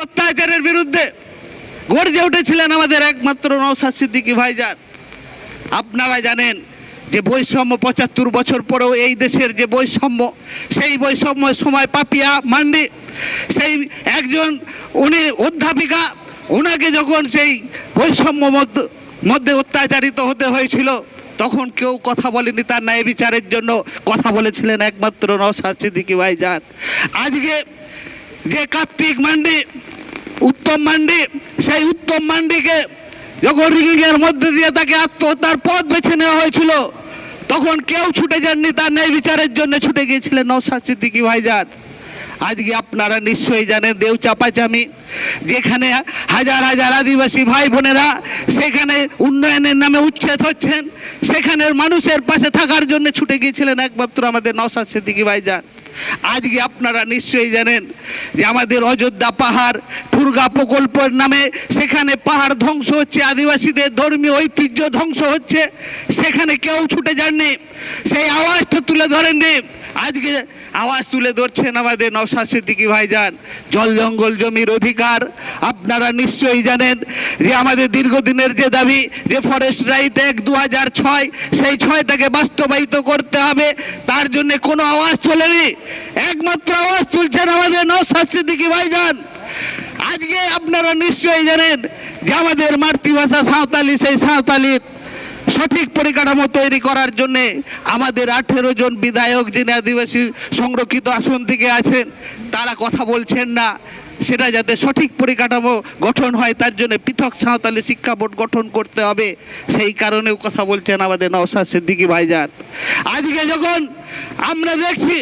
অত্যাচারের বিরুদ্ধে গর্জে উঠেছিলেন আমাদের একমাত্র নৌসাদ সিদ্দিকী ভাইজান আপনারা জানেন যে বৈষম্য পঁচাত্তর বছর পরেও এই দেশের যে বৈষম্য, সেই বৈষম্য সময় পাপিয়া মান্ডি, সেই একজন উনি অধ্যাপিকা ওনাকে যখন সেই বৈষম্য মধ্য- মধ্যে অত্যাচারিত হতে হয়েছিল, তখন কেউ কথা বলেনি তার ন্যায় বিচারের জন্য। কথা বলেছিলেন একমাত্র নৌসাদ সিদ্দিকী ভাইজান আজকে যে কার্তিক মান্ডি উত্তম মান্ডি, সেই উত্তম মান্ডিকে যখন রিগিংয়ের মধ্যে দিয়ে তাকে আত্মহত্যার পথ বেছে নেওয়া হয়েছিল, তখন কেউ ছুটে যাননি, তার ন্যায় বিচারের জন্য ছুটে গিয়েছিলেন নৌসাদ সিদ্দিকী ভাইজান। আজকে আপনারা নিশ্চয়ই জানেন, দেউ চাপাচামি, যেখানে হাজার হাজার আদিবাসী ভাই বোনেরা সেখানে উন্নয়নের নামে উচ্ছেদ হচ্ছেন, সেখানের মানুষের পাশে থাকার জন্য ছুটে গিয়েছিলেন একমাত্র আমাদের নৌসাদ সিদ্দিকী ভাইজান। আজকে আপনারা নিশ্চয়ই জানেন যে আমাদের অযোধ্যা পাহাড় দুর্গা প্রকল্পের নামে সেখানে পাহাড় ধ্বংস হচ্ছে, আদিবাসীদের ধর্মীয় ঐতিহ্য ধ্বংস হচ্ছে, সেখানে কেউ ছুটে যাননি। সেই আওয়াজটা তুলে ধরেননি। আজকে আওয়াজ তুলে ধরছেন আমাদের নওশাদ সিদ্দিকী ভাইজান। জল জঙ্গল জমির অধিকার, আপনারা নিশ্চয়ই জানেন যে আমাদের দীর্ঘদিনের যে দাবি যে ফরেস্ট রাইট এক দু ছয়, সেই ছয়টাকে বাস্তবায়িত করতে হবে, তার জন্য কোনো আওয়াজ তোলেনি। একমাত্র আওয়াজ তুলছেন আমাদের নওশাদ সিদ্দিকী ভাইজান। আজকে আপনারা নিশ্চয়ই জানেন যে আমাদের মাতৃভাষা সাঁওতালি, সেই সাঁওতালির সঠিক পরিকাঠামো তৈরি করার জন্য আমাদের আঠেরো জন বিধায়ক, যিনি আদিবাসী সংরক্ষিত আসন থেকে আছেন, তারা কথা বলছেন না। সেটা যাতে সঠিক পরিকাঠামো গঠন হয়, তার জন্য পৃথক সাঁওতালি শিক্ষা বোর্ড গঠন করতে হবে। সেই কারণেও কথা বলছেন আমাদের নওশাদ সিদ্দিকী ভাইজান। আজকে যখন আমরা দেখছি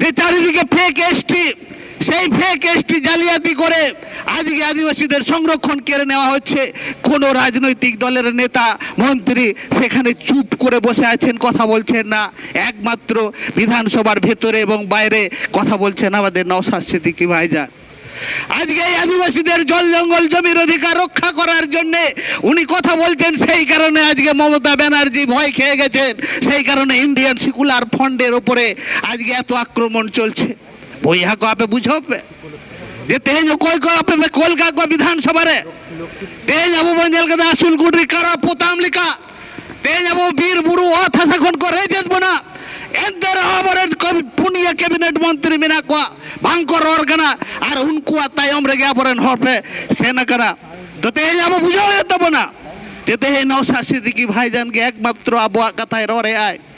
যে চারিদিকে ফেক এসটি সেই ফেক এসটি জালিয়াতি করে আজকে আদিবাসীদের সংরক্ষণ কেড়ে নেওয়া হচ্ছে। কোনো রাজনৈতিক দলের নেতা, মন্ত্রী সেখানে চুপ করে বসে আছেন, কথা বলছেন না। একমাত্র বিধানসভার ভেতরে এবং বাইরে কথা বলছেন আমাদের নওশাদ সিদ্দিকী ভাইজান। আজকে এই আদিবাসীদের জল জঙ্গল জমির অধিকার রক্ষা করার জন্য উনি কথা বলছেন, সেই কারণে আজকে মমতা ব্যানার্জি ভয় খেয়ে গেছেন। সেই কারণে ইন্ডিয়ান সিকুলার ফান্ডের ওপরে আজকে এত আক্রমণ চলছে। বইয়া কো আপে বুঝো? পে যে তেহেজ কই কো আপে মে কলকা কো বিধানসভারে তেহেজ আবু বঞ্জেল কে আসুল গুডরি কারা পোতাম লিকা তেহেজ আবু বীর বুড়ু অ থাসা খন কো রেজেস বনা। এনতে রহবরের পুনিয়া ক্যাবিনেট মন্ত্রী মিনা কো ভাঙ্কর অর্গানা আর উনকু তায়ম রে গিয়া পরেন হরপে সেনা করা। তো তেহেজ আবু বুঝো তব না যে তেহে নৌশা সিদ্দিকি ভাইজানকে একমাত্র আবহাওয়া কথায় ররে আয়। তা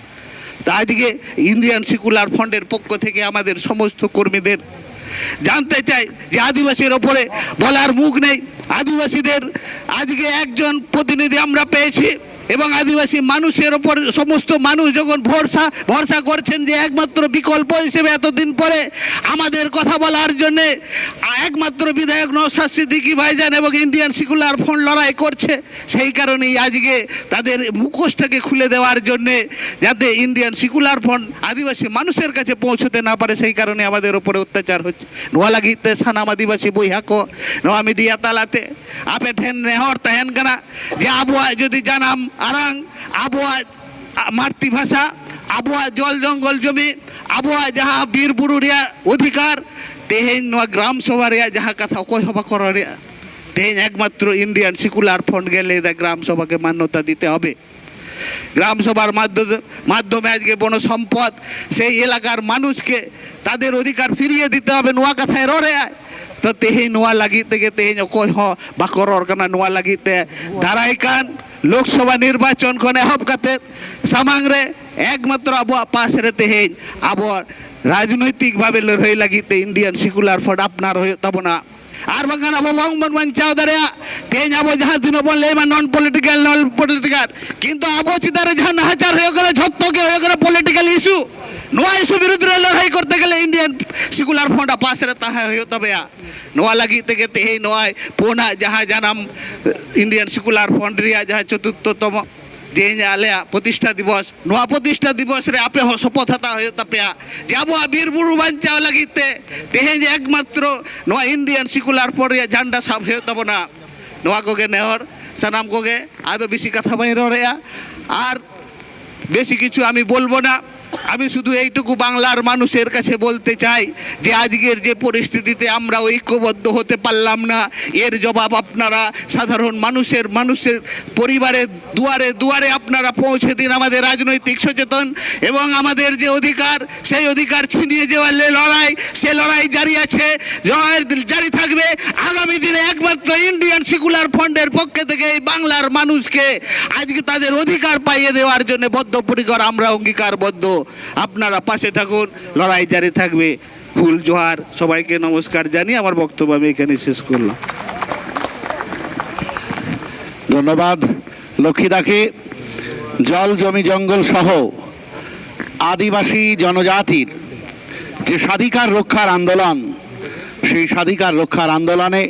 আজকে ইন্ডিয়ান সিকুলার ফন্ডের পক্ষ থেকে আমাদের সমস্ত কর্মীদের জানতে চাই যে আদিবাসীর ওপরে বলার মুখ নেই। আদিবাসীদের আজকে একজন প্রতিনিধি আমরা পেয়েছি। এবং আদিবাসী মানুষের ওপর সমস্ত মানুষ যখন ভরসা ভরসা করছেন যে একমাত্র বিকল্প হিসেবে এতদিন পরে আমাদের কথা বলার জন্যে একমাত্র বিধায়ক নৌসাদ সিদ্দিকী ভাইজান এবং ইন্ডিয়ান সিকুলার ফ্রন্ট লড়াই করছে, সেই কারণেই আজকে তাদের মুখোশটাকে খুলে দেওয়ার জন্যে যাতে ইন্ডিয়ান সিকুলার ফ্রন্ট আদিবাসী মানুষের কাছে পৌঁছতে না পারে, সেই কারণে আমাদের উপরে অত্যাচার হচ্ছে। নোয়া লাগিতে সানাম আদিবাসী বইহাকো নোয়া মিডিয়া তালাতে, আপে ঠেন নেহর তাহেন কানা যে আবহাওয়া যদি জানাম আরাং, আবহাওয়া, মাতৃভাষা, আবহাওয়া জল জঙ্গল জমি, আবহাওয়া যাহা বীর বুরু রেয়া অধিকার তেহেন নোয়া গ্রাম সভা রেয়া যাহা কথা অকয় হবা করা রেয়া। তেহেন একমাত্র ইন্ডিয়ান সিকুলার ফ্রন্ট গেলে গ্রাম সভাকে মান্যতা দিতে হবে। গ্রাম সভার মাধ্যমে আজকে বন সম্পদ, সেই এলাকার মানুষকে তাদের অধিকার ফিরিয়ে দিতে হবে নোয়া কথায় আয় তো তেহে নোয়া লাগিতে গে তেহে অকয় হ বাকরর কানা নোয়া লাগিতে। দাঁড়াই কান লোকসভা নির্বাচন কোন এহব কাতে? সামাংরে একমাত্র আবু পাশে তেহেন আবু রাজনৈতিকভাবে লড়াই লাগিতে ইন্ডিয়ান সিকুলার ফ্রন্ট আপনার হয়ে তব না। আর বাগান আবো বংবন বাঞ্চাও দাঁড়া তেজ আবো যাহা দিন বল লেবা নন পলিটিক্যাল নন পলিটিক্যাল কিন্তু আবো চিতারে যাহা নাহাচার হয়ে গেলে ঝত্তকে হয়ে গেলে পলিটিক্যাল ইস্যু লড়াই করতে গেলে ইন্ডিয়ান সিকুলার ফ্রন্ট পাশে তাহা তবে নোয়া লাগি থেকে নোয়ায় পোনা জানাম ইন্ডিয়ান সিকুলার যাহা চতুর্থতম যে আলেয়া প্রতিষ্ঠা দিবস প্রতিষ্ঠা দিবস আপে শপথ হাতা হয়ে তাপেয়া যাব বীর বুড়ু বাঞ্চাও লাগিতে তেহে যে একমাত্র ইন্ডিয়ান সিকুলার পরে ঝান্ডা সাব কোগে নেহর সানাম কোগে আদৌ বেশি কথা বাইর আর বেশি কিছু আমি বলব না আমি শুধু এইটুকু বাংলার মানুষের কাছে বলতে চাই যে আজকের যে পরিস্থিতিতে আমরা ঐক্যবদ্ধ হতে পারলাম না, এর জবাব আপনারা সাধারণ মানুষের মানুষের পরিবারের দুয়ারে দুয়ারে আপনারা পৌঁছে দিন আমাদের রাজনৈতিক সচেতন এবং আমাদের যে অধিকার, সেই অধিকার ছিনিয়ে যাওয়ার লড়াই, সে লড়াই জারি আছে জারি থাকবে। আগামী দিনে একমাত্র ইন্ডিয়ান সেকুলার ফ্রন্টের পক্ষে থেকে এই বাংলার মানুষকে আজকে তাদের অধিকার পাইয়ে দেওয়ার জন্য বদ্ধপরিকর, আমরা অঙ্গীকারবদ্ধ। আপনারা পাশে থাকুন, লড়াই জারি থাকবে। ফুল জোহার সবাইকে নমস্কার জানিয়ে আমার বক্তব্য আমি এখানে শেষ করলাম। ধন্যবাদ, লক্ষ্মীদাকে। জল জমি জঙ্গল সহ আদিবাসী জনজাতির যে স্বাধিকার রক্ষার আন্দোলন, সেই স্বাধিকার রক্ষার আন্দোলনে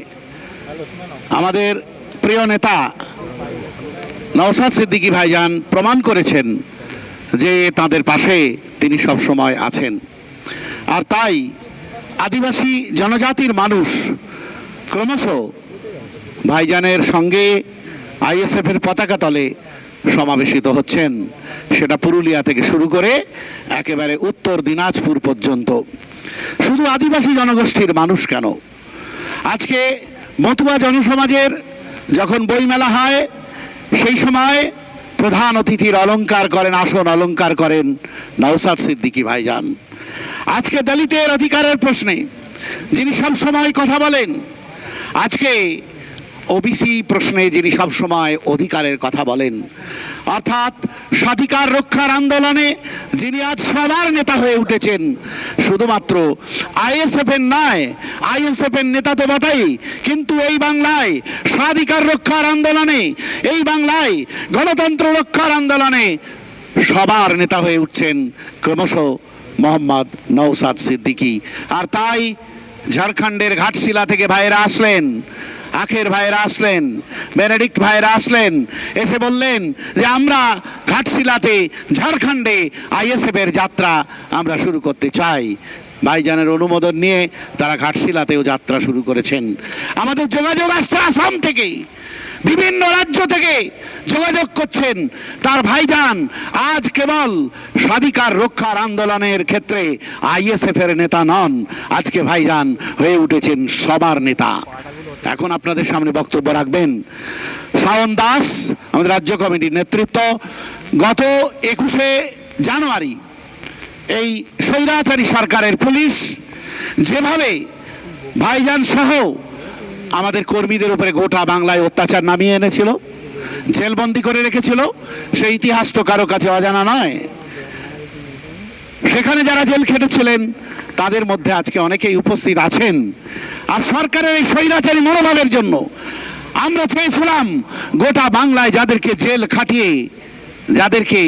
আমাদের প্রিয় নেতা নওসাদ সিদ্দিকী ভাইজান প্রমাণ করেছেন। যে তাদের পাশে তিনি সব সময় আছেন। আর তাই আদিবাসী জনজাতির মানুষ ক্রমশ ভাইজানের সঙ্গে আইএসএফের পতাকা তলে সমাবেশিত হচ্ছেন। সেটা পুরুলিয়া থেকে শুরু করে একেবারে উত্তর দিনাজপুর পর্যন্ত। শুধু আদিবাসী জনগোষ্ঠীর মানুষ কেন? আজকে মতুয়া জনসমাজের যখন বইমেলা হয়, সেই সময় প্রধান অতিথির অলঙ্কার করেন, আসন অলঙ্কার করেন নওসাদ সিদ্দিকী ভাইজান। আজকে দলিতের অধিকারের প্রশ্নে যিনি সব সময় কথা বলেন, আজকে ওবিসি প্রশ্নে যিনি সবসময় অধিকারের কথা বলেন অর্থাৎ স্বাধিকার রক্ষার আন্দোলনে যিনি আজ সবার নেতা হয়ে উঠেছেন, শুধুমাত্র আইএসএফ এর নয় আইএসএফ এর নেতা তো বটেই, কিন্তু এই বাংলায় স্বাধিকার রক্ষার আন্দোলনে, এই বাংলায় গণতন্ত্র রক্ষার আন্দোলনে সবার নেতা হয়ে উঠছেন ক্রমশ মোহাম্মদ নৌসাদ সিদ্দিকী। আর তাই ঝাড়খণ্ডের ঘাটশিলা থেকে ভাইয়েরা আসলেন আখের ভাইয়েরা আসলেন, বেনেডিক্ট ভাইয়েরা আসলেন, এসে বললেন যে আমরা ঘাটশিলাতে, ঝাড়খণ্ডে আইএসএফ এর যাত্রা আমরা শুরু করতে চাই। ভাইজানের অনুমোদন নিয়ে তারা ঘাটশিলাতেও যাত্রা শুরু করেছেন। আমাদের যোগাযোগ আসছে আসাম থেকে, বিভিন্ন রাজ্য থেকে যোগাযোগ করছেন। তার ভাইজান আজ কেবল স্বাধিকার রক্ষার আন্দোলনের ক্ষেত্রে আইএসএফ এর নেতা নন, আজকে ভাইজান হয়ে উঠেছেন সবার নেতা। এখন আপনাদের সামনে বক্তব্য রাখবেন। শাওন দাস, আমাদের রাজ্য কমিটির নেতৃত্ব, গত একুশে জানুয়ারি এই স্বৈরাচারী সরকারের পুলিশ যেভাবে ভাইজান সহ আমাদের কর্মীদের উপরে গোটা বাংলায় অত্যাচার নামিয়ে এনেছিল, জেলবন্দি করে রেখেছিল, সেই ইতিহাস তো কারও কাছে অজানা নয়। সেখানে যারা জেল খেটেছিলেন, তাদের মধ্যে আজকে অনেকেই উপস্থিত আছেন। আর সরকারের এই স্বৈরাচারী মনোভাবের জন্য আমরা চেয়েছিলাম গোটা বাংলায় যাদেরকে জেল খাটিয়ে যাদেরকে